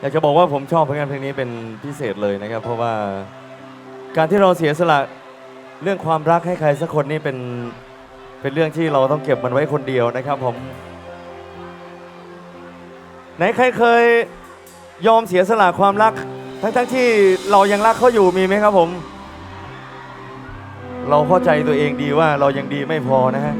อยากจะบอกว่าผมชอบผลงานเพลงนี้เป็นพิเศษเลยนะครับ เพราะว่าการที่เราเสียสละเรื่องความรักให้ใครสักคนนี่เป็นเป็นเรื่องที่เราต้องเก็บมันไว้คนเดียวนะครับผมไหนใครเคยยอมเสียสละความรัก ทั้งทั้งๆที่เรายังรักเขาอยู่มีไหมครับผม เราเข้าใจตัวเองดีว่าเรายังดีไม่พอนะฮะ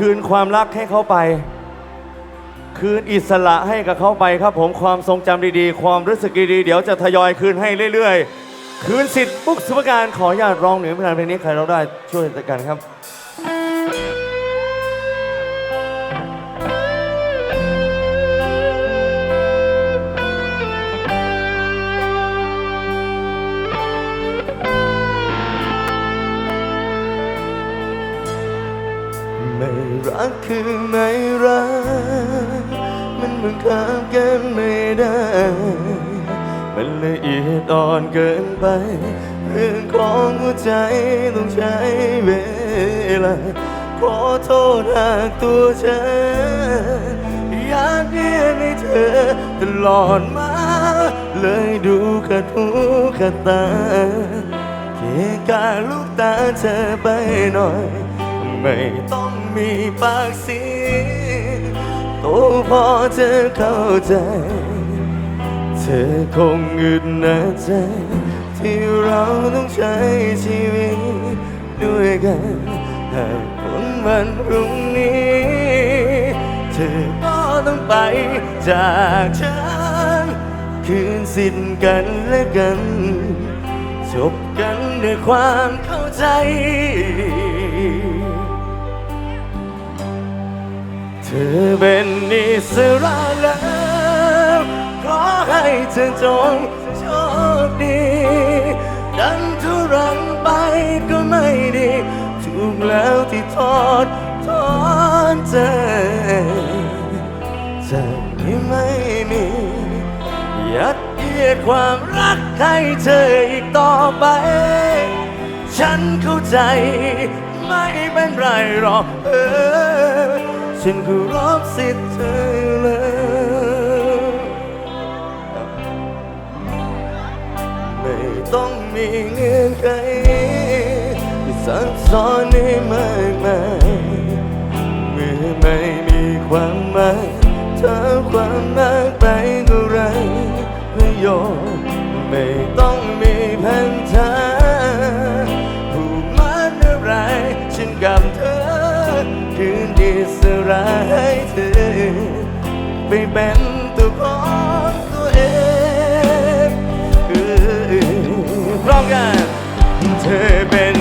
คืนความรักให้เขาไป คืนอิสระให้กับเขาไปครับ ผมความทรงจำดีๆ ความรู้สึกดีๆ เดี๋ยวจะทยอยคืนให้เรื่อยๆ คืนสิทธิ์ปุ๊กสุภการขออนุญาตร้องหนือเพลงเพลงนี้ใครร้องได้ช่วยกันครับ คือไม่รัก มันบังคับกันไม่ได้ มันละเอียดอ่อนเกินไป เรื่องของหัวใจต้องใช้เวลา ขอโทษหากตัวฉันอยากเรียนให้เธอตลอดมา เลยดูขัดหูขัดตาเกะกาลูกตาเธอไปหน่อย ไม่ต้อง มีปากเสียงโตพอเธอเข้าใจ เธอคงอึดหนักใจ ที่เราต้องใช้ชีวิตด้วยกันหากผลวันพรุ่งนี้ เธอก็ต้องไปจากฉัน คืนสิ้นกันและกัน จบกันด้วยความเข้าใจ เป็นอิสระแล้วขอให้เธอจงโชคดีดันทุรังไปก็ไม่ดีถูกแล้วที่ทอดทอนใจจากนี้ไม่มียัดเยียดความรักให้เธออีกต่อไป ฉันเข้าใจไม่เป็นไรหรอกเออ ฉันก็รับสิทธิ์เธออยู่แล้วไม่ต้องมีเงื่อนไขที่ซับซ้อนให้มากมายเมื่อไม่มีความหมายถ้าความมากไปก็ไรประโยชน์ไม่ต้องมีพันธะผู อิสระให้เธอไปเป็นตัวของตัวเองคือร้องกันเธอเป็น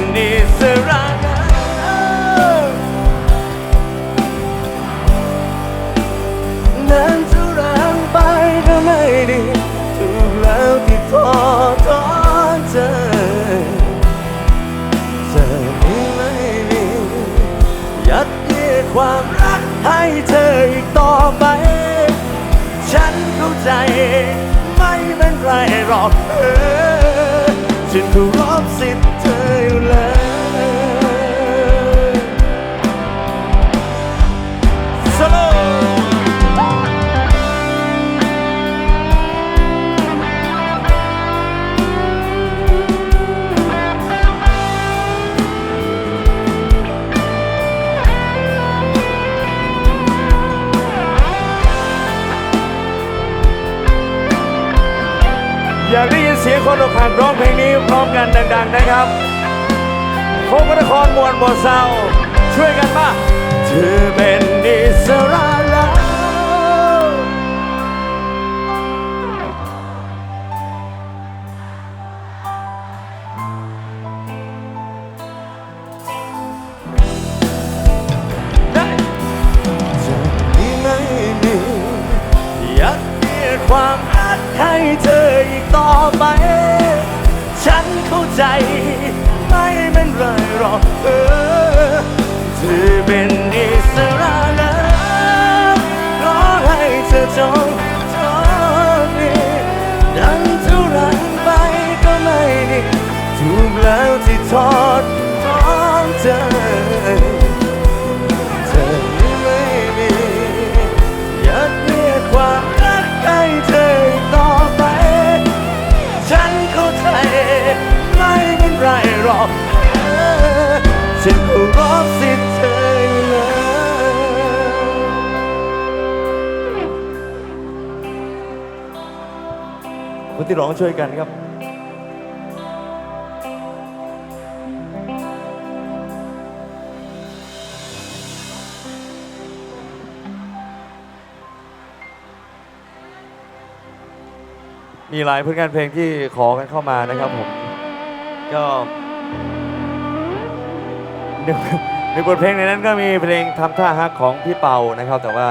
ออีกต่อไป ฉันเข้าใจ ไม่เป็นไรหรอกเออฉันรู้ากได้ยินเสียงคนอกหักร้องเพลงนี้พร้อมกันดัง ๆ นะครับโคกนครมวลบ่เศร้าช่วยกันมาเธอเป็นอิสระ ใจ ไม่เป็นไรหรอกเออเธอเป็นอิสระแล้วขอให้เธอจงโชคดีดันทุรังไปก็ไม่ดีถูกแล้วที่ทอด ที่ร้องช่วยกันครับมีหลายผลงานเพลงที่ขอกันเข้ามานะครับผม ก็หนึ่งหนึ่งบทเพลงในนั้นก็มีเพลงทำท่าฮักของพี่เปานะครับ แต่ว่า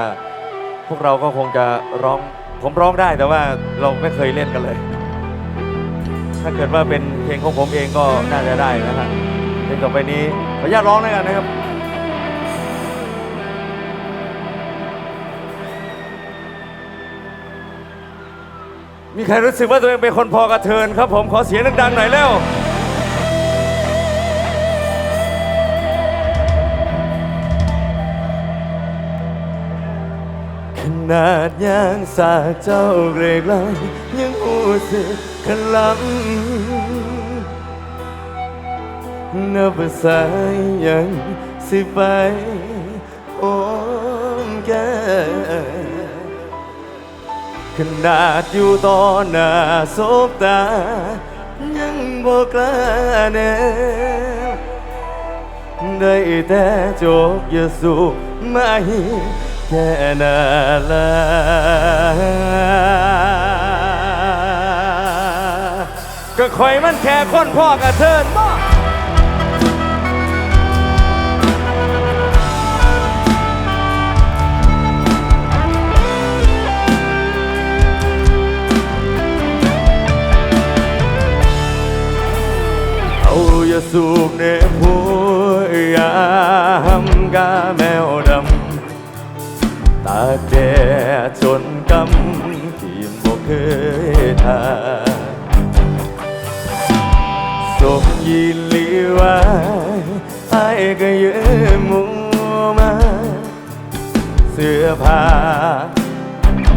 พวกเราก็คงจะร้อง ผมร้องได้แต่ว่าเราไม่เคยเล่นกันเลย ถ้าเกิดว่าเป็นเพลงของผมเองก็น่าจะได้นะครับเพลงต่อไปนี้ขออนุญาตร้องแล้วยกันนะครับมีใครรู้สึกว่าตัวเองเป็นคนพอกระเทินครับผมขอเสียงดังๆหน่อยเร็ว นาดยางสาเจ้าเกรกไลยังหูสึกขลำนับสายยังสิไปโอมแกขนาดอยู่ต่อหน้าสบตา ยังบอกล้าแน่ได้แต่โจกอย่าสูไม่แค่ นาลาก็คอยมันแค่คนพ่อกระเทินบ่เอาอย่าสูบเนหัวยามกาแมวดำ ตาแดดจนกำที่บ่เคยทาสมยินลีไว้ไอ้ก็ยืมมัวมาเสื้อผ้า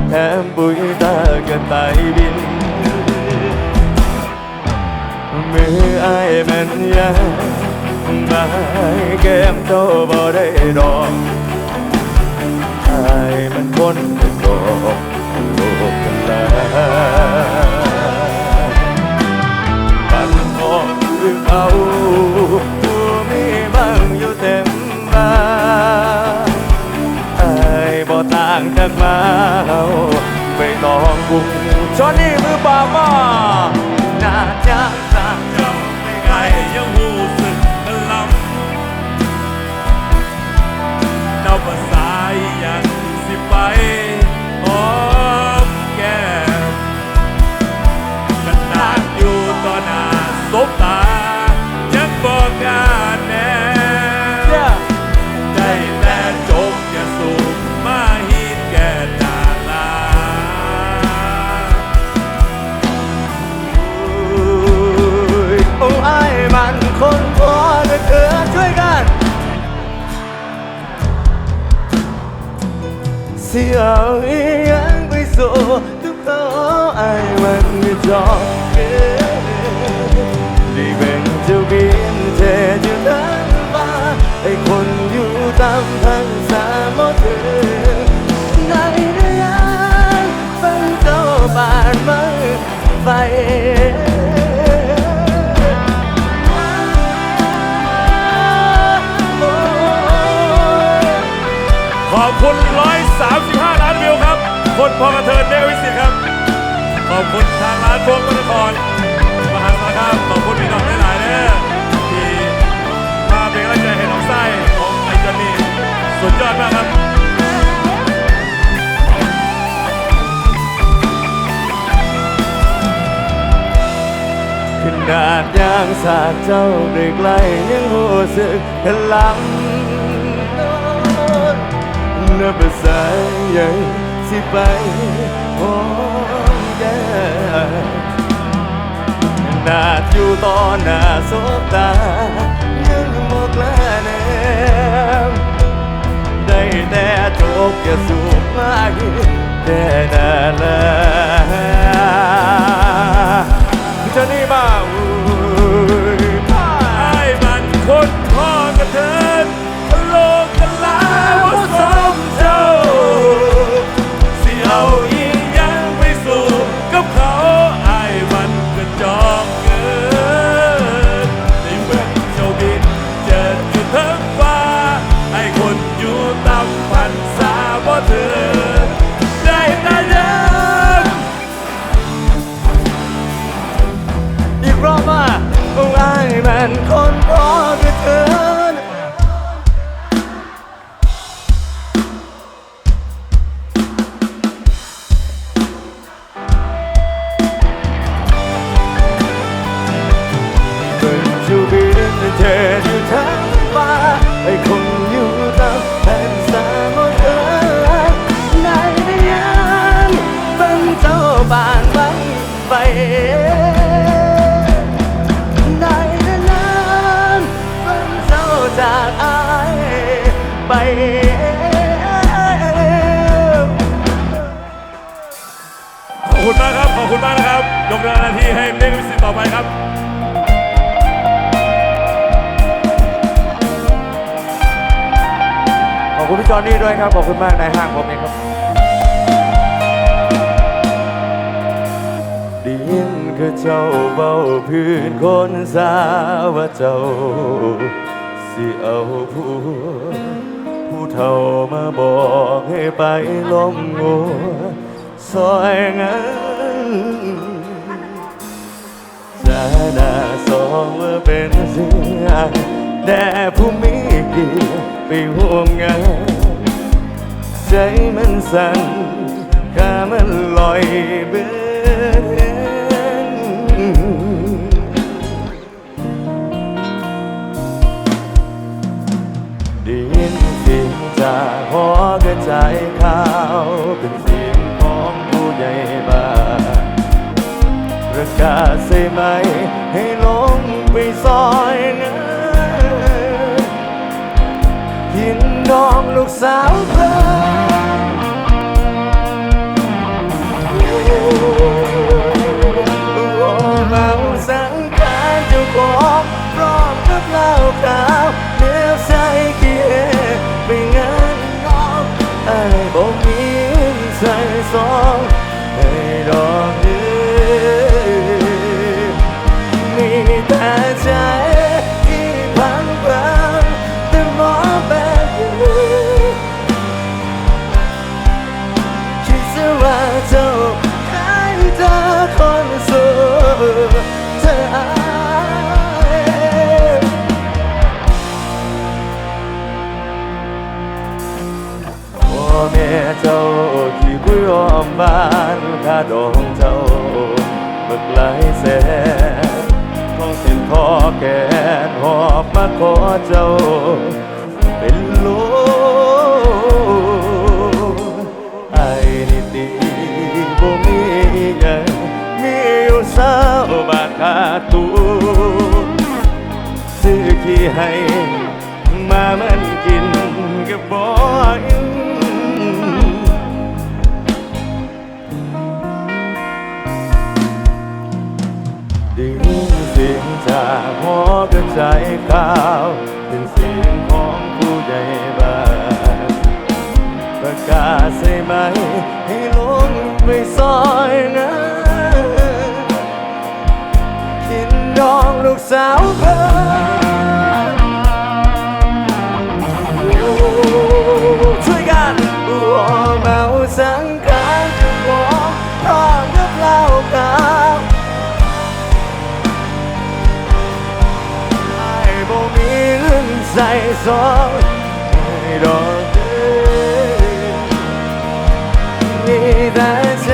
แถมปุ๋ยตากระต่ายบิน มือไอ้แม่นยังมาแก้มโตบ่ได้ดอกายมันคนเป็นดอกโลกกันลาปันทองคือเขาผู้มีบังอยู่เต็มบ้านไอ้ายบ่ต่างจากมาเฮาไม่ต้องบุกชอนนี่มือป่ามา เสียวอียังไปสู่ทุกตัวไอ้ายมันไม่จอเกินได้แบ่งเจ้าบินเทอยู่ทั้งฟ้าไอ้คนอยู่ตามทางสามอเธอได้หรือยังฟังเจ้าบานมือไฟ อบคุณ 135 ล้านวิวครับ คนพอกระเทินเดวิสิตครับ ขอบคุณทางร้านพวงมนครมหาสารคามขอบคุณพี่น้องหลายๆเด้อที่มาเป็นกำลังใจให้น้องไส้ของไอจอนนี่สุดยอดมากครับขนาดยางสาดเจ้าได้ไกลยังรู้สึกพลัง นับสายใหญ่สิไปหอมแก้นาดอยู่ต่อหน้าสบตายังบอกลาแนมได้แต่จบอย่าสูบมากแค่นั้นและเจะนี่มา ไปขอบคุณมากครับ ขอบคุณมากนะครับ ยกเลิกหน้าที่ให้เมฆวิสิตต่อไปครับ ขอบคุณพี่จอนนี่ด้วยครับ ขอบคุณมากนายห้างผมเองครับได้ยินคือเจ้าเบาพื้นคนสาว่าเจ้า สิเอาผู้ผู้เฒ่ามาบอกให้ไปล้มงัวซอยงานจาหน้าสองว่าเป็นเสียแด่ผู้มีเกียรติไปห่วงงานใจมันสั่นข้ามันลอยเบื่อ จากหอกระจายข่าวเป็นเสียงของผู้ใหญ่บ้านประกาศใส่ไหม ให้ลงไปซอยนั้นยินน้องลูกสาวเพิ่น ดองเจ้าเบักหลายแสนท้องเส้นคอแกนหอบมาขอเจ้า เป็นลูกไอ้นี่ดีบ่มีหยังมีอยู่สาวบาทขาดตูซื้อขี้ให้ งจากหอกระจายข่าวเป็นเสียงของผู้ใหญ่บ้านประกาศใส่ไหม ให้ลงไปซอยนะกินดองลูกสาวเพิ่ ใส่ซองให้ดอกเดือมีแต่ใจ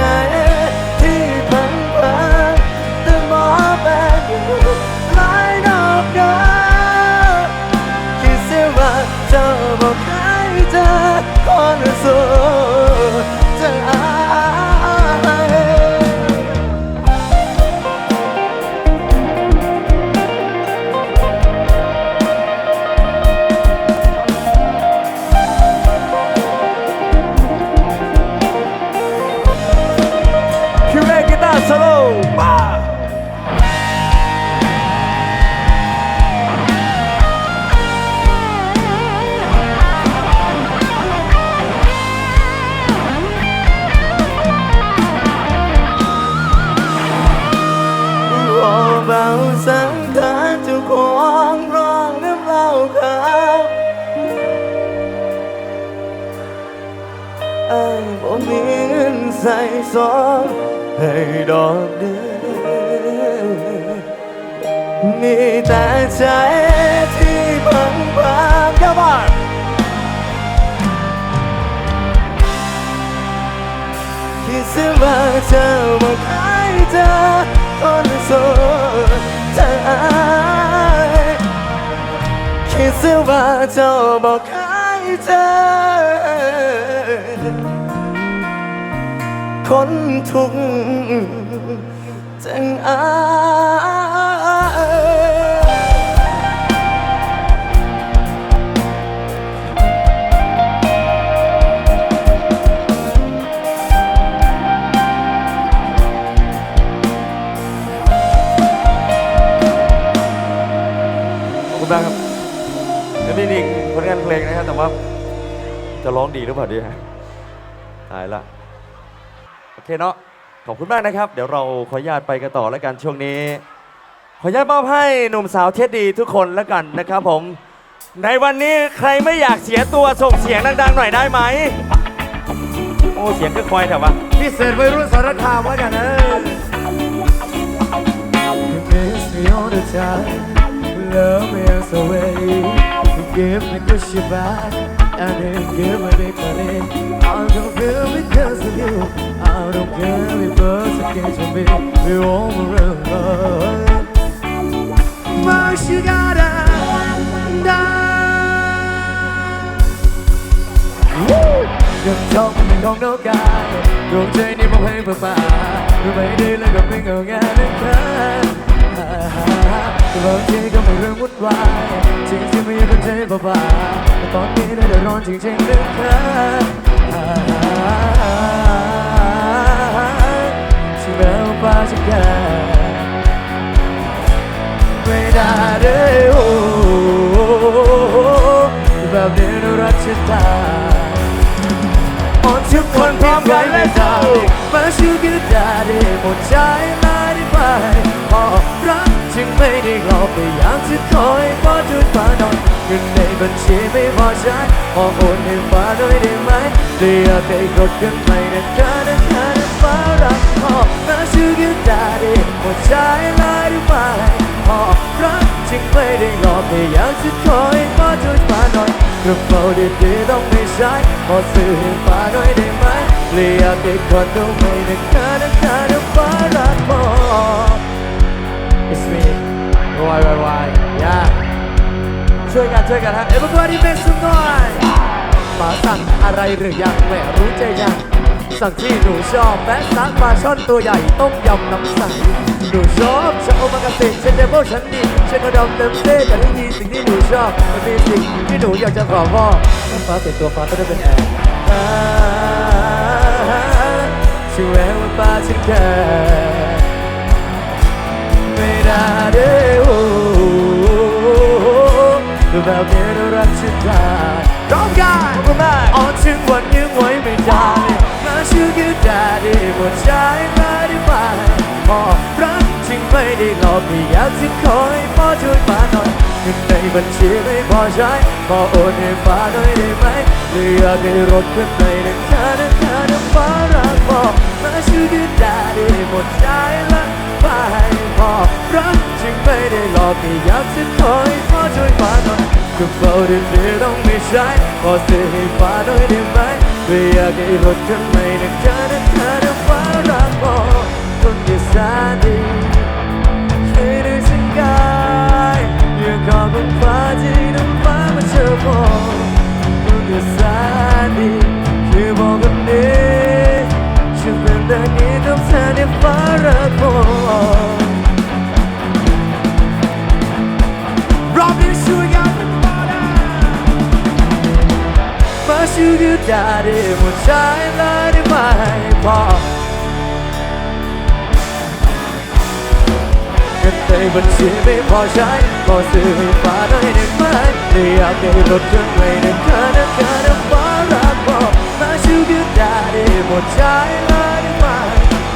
สองให้ดอกเดือมีแต่ใจที่พังพางแค่บ้าคิดเสียว่าเจ้าบอกให้เธอคนโสดใจคิดเสียว่าเจ้าบอกให้เธอ คนทุกข์จังอายมากครับแล้วนี่นี่ผลงานเพลงนะครับ แต่ว่าจะร้องดีหรือเปล่าดีฮะตายละ เคเนาะขอบคุณมากนะครับ เดี๋ยวเราขออนุญาตไปกันต่อแล้วกันช่วงนี้ ขออนุญาตมอบให้หนุ่มสาวเทสดีทุกคนแล้วกันนะครับผม ในวันนี้ใครไม่อยากเสียตัวส่งเสียงดังๆหน่อยได้ไหมโอ้เสียงก็ควายแต่ว่าพิเศษวัยรุ่นสารคามแล้วกันนะ You miss me all the time Love me as a way You give me the shit back And then give me the money I don't feel because of you I don't care if birds against me We all run But you gotta die ยังชอบมันของนกกายดวงใจนี้ผมใบางทีก็ไม่เรื่องวุ่นวายจริงที่ไม่อยากเป็นใจบ้าๆแต่ตอนนี้น่าจะร้อนจริงๆนะครับฉันแม้ว่าป้าจะแก่ไม่ได้เลยโอ้แบบนี้น่ารักจะตาย On ทุกคนพร้อมกันและเจ้ามาชูกันได้หมดใจ รักจึงไม่ได้รอไปอยากจะคอยพอจุดฟ้าหน่อยเงินในบัญชีไม่พอใช้ขอโอนให้ฟ้าหน่อยได้ไหมเรียกให้กดกันไม่นานๆนานๆฟ้ารักพ่อมาชูกันได้หมดใจลายได้ไปพอรักจึงไม่ได้รอไปอยากจะคอยพอจุดฟ้าหน่อยกระเป๋าดีๆต้องไม่ใช้ขอซื้อให้ฟ้าหน่อยได้ไหมเรียกให้คนดูไม่นานๆนานๆ It's me Why why why yeah ช่วยกันช่วยกันฮะ Everybody make some noise มาสั่งอะไรหรือยังไม่รู้ใจยัง สั่งที่หนูชอบแม้ซักปลาช่อนตัวใหญ่ต้มยำน้ำใสหนูชอบชาโอมากาเสะเชนเดโบฉันดีเชนกระดองเต็มเต้แต่ไม่มีสิ่งที่หนูชอบมันมีสิ่งที่หนูอยากจะขอมอบถ้าฟ้าเป็นตัวฟ้าก็ได้เป็นแอร์ช่วยแววว่าป้าฉันแค่ ไม่ได้เด้อโอ้ก็แบบนี้เรารักฉันได้ร้องกันขอบคุณมากอ๋อถึงวันยังไว้ไม่ได้มาชื่อก็ได้ดิหมดใจไม่ได้ไปพอรักจริงไม่ได้หลอกไม่อ ยากจะคอยพอช่วยมอยเงินในบัญชีไม่พอใช้พอโอนให้ฟ้าหน่อมหรืออยากให้รถขึ้นในราคาราคาน้ำฟ้ารักพอมาชื่อก็ได้ดิหมดใจละไปพอรักจึงไม่ได้หลอกไม่อยากจะคอยพอช่วยฟ้าหน่อยกระเป๋าดีๆต้องไม่ใช้พอซื้อให้ฟ้าหน่อยได้ไหมไม่อยากให้รถคันใหม่นะคานะคานะฟ้ารักพอคนที่แสนดีช่วยด้วยสัญญาอยากขอบคุณฟ้าที่นำฟ้ามาเจอพอคนที่แสนดีช่วยบอกคนนี้ ชูก็ได้ดิหมดใจเลยได้ไหมพอเงินในบัญชีไม่พอใช้ขอซื้อให้ฟ้าหน่อยได้ไหมไม่อยากให้รถเครื่องไม่ได้ค่าน้ำค่าน้ำฟ้ารักพอมาชูก็ได้ดิหมดใจเลยได้ไหม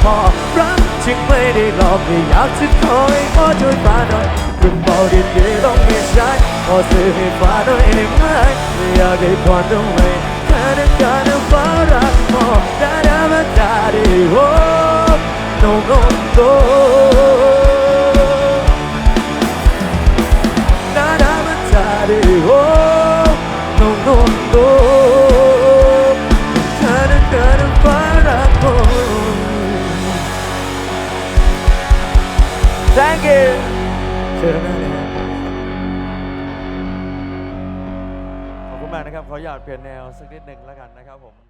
พอรักจึงไม่ได้หลอกไม่อยากจะคอยขอช่วยฟ้าหน่อยกระเป๋าดีๆต้องมีใช้ขอซื้อให้ฟ้าหน่อยได้ไหมไม่อยากให้ความต้องไม่ค่าน้ dengan baratmu Dalam no, no, no no, no, no Thank you. ออนุญาตเปลี่ยนแนวสักนิดหนึ่งแล้วกันนะครับผม